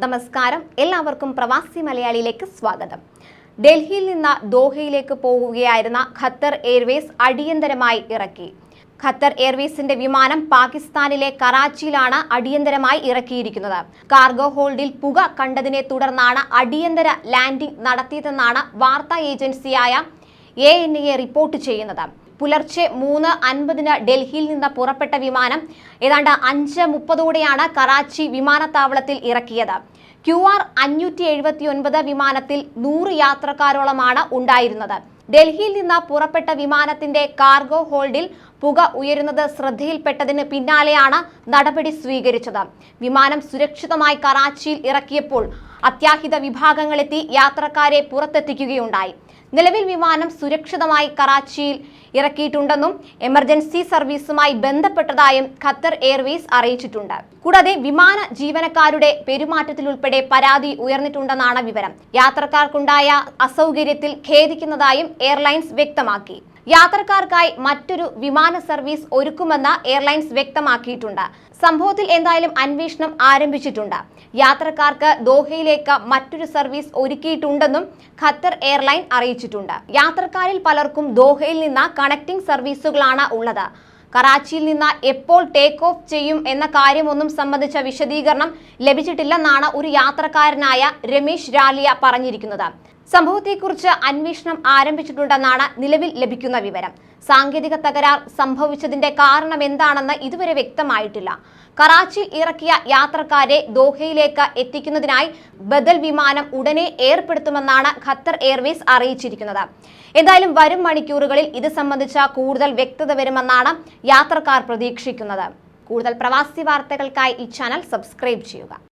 നമസ്കാരം. എല്ലാവർക്കും പ്രവാസി മലയാളിയിലേക്ക് സ്വാഗതം. ഡൽഹിയിൽ നിന്ന് ദോഹയിലേക്ക് പോകുകയായിരുന്ന ഖത്തർ എയർവേസ് അടിയന്തരമായി ഇറക്കി. ഖത്തർ എയർവേസിന്റെ വിമാനം പാകിസ്ഥാനിലെ കറാച്ചിയിലാണ് അടിയന്തരമായി ഇറക്കിയിരിക്കുന്നത്. കാർഗോ ഹോൾഡിൽ പുക കണ്ടതിനെ തുടർന്നാണ് അടിയന്തര ലാൻഡിംഗ് നടത്തിയതെന്നാണ് വാർത്താ ഏജൻസിയായ എ എൻ എ റിപ്പോർട്ട് ചെയ്യുന്നത്. പുലർച്ചെ മൂന്ന് അൻപതിന് ഡൽഹിയിൽ നിന്ന് പുറപ്പെട്ട വിമാനം ഏതാണ്ട് അഞ്ച് മുപ്പതോടെയാണ് കറാച്ചി വിമാനത്താവളത്തിൽ ഇറക്കിയത്. ക്യു ആർ അഞ്ഞൂറ്റി എഴുപത്തി ഒൻപത് വിമാനത്തിൽ നൂറ് യാത്രക്കാരോളമാണ് ഉണ്ടായിരുന്നത്. ഡൽഹിയിൽ നിന്ന് പുറപ്പെട്ട വിമാനത്തിന്റെ കാർഗോ ഹോൾഡിൽ പുക ഉയരുന്നത് ശ്രദ്ധയിൽപ്പെട്ടതിന് പിന്നാലെയാണ് നടപടി സ്വീകരിച്ചത്. വിമാനം സുരക്ഷിതമായി കറാച്ചിയിൽ ഇറക്കിയപ്പോൾ അത്യാഹിത വിഭാഗങ്ങളെത്തി യാത്രക്കാരെ പുറത്തെത്തിക്കുകയുണ്ടായി. നിലവിൽ വിമാനം സുരക്ഷിതമായി കറാച്ചിയിൽ ഇറക്കിയിട്ടുണ്ടെന്നും എമർജൻസി സർവീസുമായി ബന്ധപ്പെട്ടതായും ഖത്തർ എയർവേസ് അറിയിച്ചിട്ടുണ്ട്. കൂടാതെ വിമാന ജീവനക്കാരുടെ പെരുമാറ്റത്തിലുൾപ്പെടെ പരാതി ഉയർന്നിട്ടുണ്ടെന്നാണ് വിവരം. യാത്രക്കാർക്കുണ്ടായ അസൗകര്യത്തിൽ ഖേദിക്കുന്നതായും എയർലൈൻസ് വ്യക്തമാക്കി. യാത്രക്കാർക്കായി മറ്റൊരു വിമാന സർവീസ് ഒരുക്കുമെന്ന് എയർലൈൻസ് വ്യക്തമാക്കിയിട്ടുണ്ട്. സംഭവത്തിൽ എന്തായാലും അന്വേഷണം ആരംഭിച്ചിട്ടുണ്ട്. യാത്രക്കാർക്ക് ദോഹയിലേക്ക് മറ്റൊരു സർവീസ് ഒരുക്കിയിട്ടുണ്ടെന്നും ഖത്തർ എയർലൈൻ അറിയിച്ചിട്ടുണ്ട്. യാത്രക്കാരിൽ പലർക്കും ദോഹയിൽ നിന്ന് കണക്ടിംഗ് സർവീസുകളാണ് ഉള്ളത്. കറാച്ചിയിൽ നിന്ന് എപ്പോൾ ടേക്ക് ഓഫ് ചെയ്യും എന്ന കാര്യമൊന്നും സംബന്ധിച്ച വിശദീകരണം ലഭിച്ചിട്ടില്ലെന്നാണ് ഒരു യാത്രക്കാരനായ രമേശ് രാലിയ പറഞ്ഞിരിക്കുന്നത്. സംഭവത്തെക്കുറിച്ച് അന്വേഷണം ആരംഭിച്ചിട്ടുണ്ടെന്നാണ് നിലവിൽ ലഭിക്കുന്ന വിവരം. സാങ്കേതിക തകരാർ സംഭവിച്ചതിന്റെ കാരണം എന്താണെന്ന് ഇതുവരെ വ്യക്തമായിട്ടില്ല. കറാച്ചിയിൽ ഇറക്കിയ യാത്രക്കാരെ ദോഹയിലേക്ക് എത്തിക്കുന്നതിനായി ബദൽ വിമാനം ഉടനെ ഏർപ്പെടുത്തുമെന്നാണ് ഖത്തർ എയർവേസ് അറിയിച്ചിരിക്കുന്നത്. എന്തായാലും വരും മണിക്കൂറുകളിൽ ഇത് സംബന്ധിച്ച കൂടുതൽ വ്യക്തത വരുമെന്നാണ് യാത്രക്കാർ പ്രതീക്ഷിക്കുന്നത്. കൂടുതൽ പ്രവാസി വാർത്തകൾക്കായി ഈ ചാനൽ സബ്സ്ക്രൈബ് ചെയ്യുക.